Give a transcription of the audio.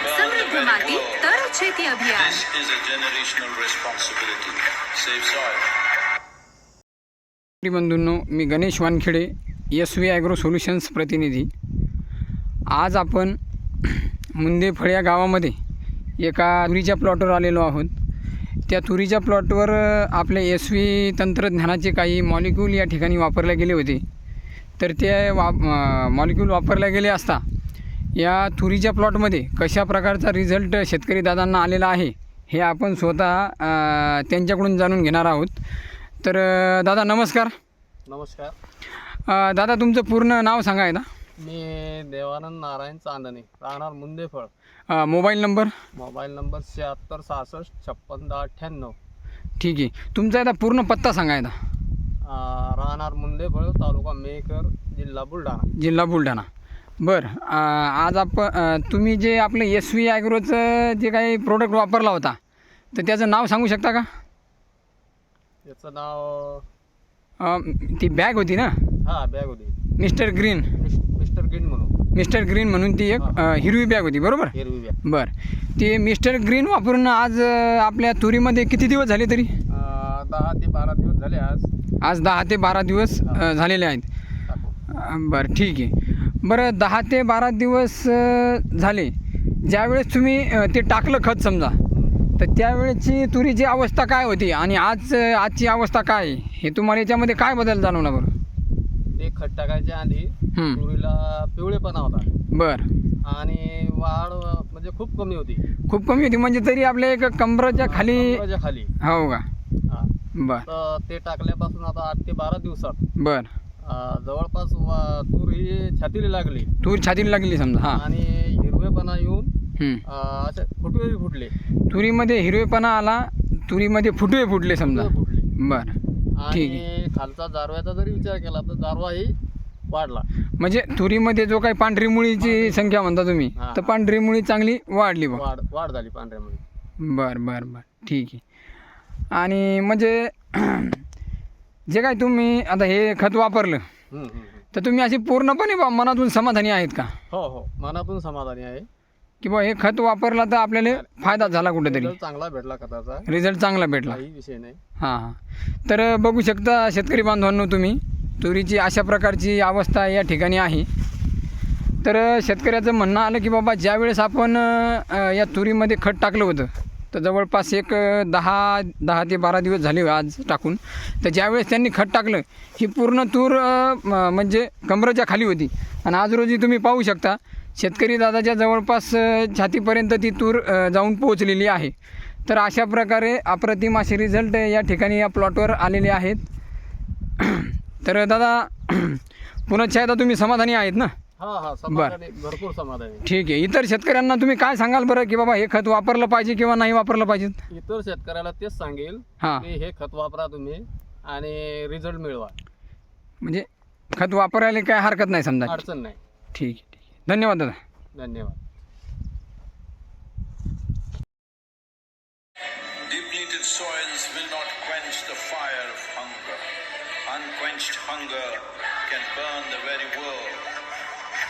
સમૃદ્ધ માટી તર છેતી અભિયાન This is a generational responsibility. Save soil. बंधूंनो me Ganesh Wankhede S V agro solutions प्रतिनिधी आज आपण मुंदेफळ या गावामध्ये एका तुरीच्या प्लॉटवर आलेलो आहोत त्या तुरीच्या प्लॉटवर अ, आपल्या एस व्ही तंत्रज्ञानाचे काही मॉलिक्यूल या ठिकाणी वापरले गेले होते तर ते वा मॉलिक्यूल वापरले गेले असता या तुरीच्या प्लॉटमध्ये कशा प्रकारचा रिझल्ट शेतकरी दादांना आलेला आहे हे आपण स्वतः त्यांच्याकडून जाणून घेणार आहोत. तर दादा नमस्कार. नमस्कार. दादा तुमचं पूर्ण नाव सांगा एकदा. मी देवानंद नारायण चांदणे राहणार Mundephal. Mobile number? Mobile number शहात्तर सहासष्ट छप्पन दहा अठ्ठ्याण्णव. ठीक आहे. तुमचा एकदा पूर्ण पत्ता सांगा राहणार मुंदेफळ तालुका मेकर जिल्हा बुलढाणा. जिल्हा बुलढाणा. बरं. आज आपण तुम्ही जे आपलं एस व्ही ॲग्रोचं जे काही प्रोडक्ट वापरला होता तर त्याचं नाव सांगू शकता का? याचं नाव ती बॅग होती ना? हा बॅग होती. Mister green. मिस- मिस्टर गिन म्हणून. मिस्टर ग्रीन म्हणून ती एक हिरवी बॅग होती बरोबर? हिरवी बॅग बरं. ते मिस्टर ग्रीन वापरून आज आपल्या तुरीमध्ये किती दिवस झाले तरी? दहा ते बारा दिवस झाले आज. आज दहा ते बारा दिवस झालेले आहेत. बरं ठीक आहे. बरं दहा ते बारा दिवस झाले. ज्यावेळेस तुम्ही ते टाकलं खत समजा तर त्यावेळेची तुरीची अवस्था काय होती? आणि आज आजची अवस्था काय? हे तुम्हाला याच्यामध्ये काय बदल जाणवला बरं? ते खत टाकायच्या आधी. तुरीला पिवळेपणा होता. बरं. आणि वाढ म्हणजे खूप कमी होती. खूप कमी होती म्हणजे तरी आपल्या एक कमराच्या खाली खाली. हो का. बरं. ते टाकल्यापासून आता आठ ते बारा दिवसात बरं. जवळपास वा- तूर ही छातीला लागली. तूर छातीला लागली समजा हां. आणि हिरवेपणा येऊन हं. अं, असे फुटवे फुटले. तुरीमध्ये हिरवेपणा आला तुरीमध्ये फुटवे फुटले समजा. फुटवे फुटले. बरं. ठीक आणि खालचा जारव्याचा जरी विचार केला तर जारवाही वाढला. म्हणजे तुरीमध्ये जो काही पांढरी मुळीची संख्या म्हणता तुम्ही हां. तर पांढरी मुळी चांगली वाढली वाढ वाढ झाली पांढऱ्यामध्ये बरं बरं बरं. ठीक आहे. आणि म्हणजे जे काय तुम्ही आता हे खत वापरलं हम्म, हम्म, हम्म. तर तुम्ही अशी पूर्णपणे बा मनातून समाधानी आहेत का? हो हो. मनातून समाधानी आहे. की बा हे खत वापरला तर आपल्याला फायदा झाला कुठेतरी. रिझल्ट चांगला भेटला खताचा. रिझल्ट चांगला भेटला. काही विषय नाही. हां हां. तर बघू शकता शेतकरी बांधवांनो तुम्ही तुरीची अशा प्रकारची अवस्था या ठिकाणी आहे. तर शेतकऱ्याचं म्हणणं आलं की बाबा ज्यावेळेस आपण अ, या तुरीमध्ये खत टाकलं होतं तर जवळपास एक दहा दहा ते बारा दिवस झाले आज टाकून. तर ज्यावेळेस त्यांनी खत टाकलं ही पूर्ण तूर म- म्हणजे कमरेच्या खाली होती. आणि आज रोजी तुम्ही पाहू शकता शेतकरी दादाच्या जवळपास छातीपर्यंत ती तूर जाऊन पोहोचलेली आहे. तर अशा प्रकारे अप्रतिम असे रिझल्ट या ठिकाणी या प्लॉटवर आलेले आहेत. तर दादा पुनश्च आता तुम्ही समाधानी आहेत ना? हा हा समाधानी भरपूर समाधानी. ठीक आहे. इतर शेतकऱ्यांना तुम्ही काय सांगाल बरं की बाबा हे खत वापरलं पाहिजे किंवा नाही वापरलं पाहिजे? इतर शेतकऱ्याला तेच सांगेल हां. की हे खत वापरा तुम्ही आणि रिझल्ट मिळवा. म्हणजे खत वापरायला काय हरकत नाही समजा. अडचण नाही. ठीक आहे ठीक आहे. धन्यवाद दादा. धन्यवाद. Depleted soils will not quench the fire of hunger. Unquenched hunger can burn the very world.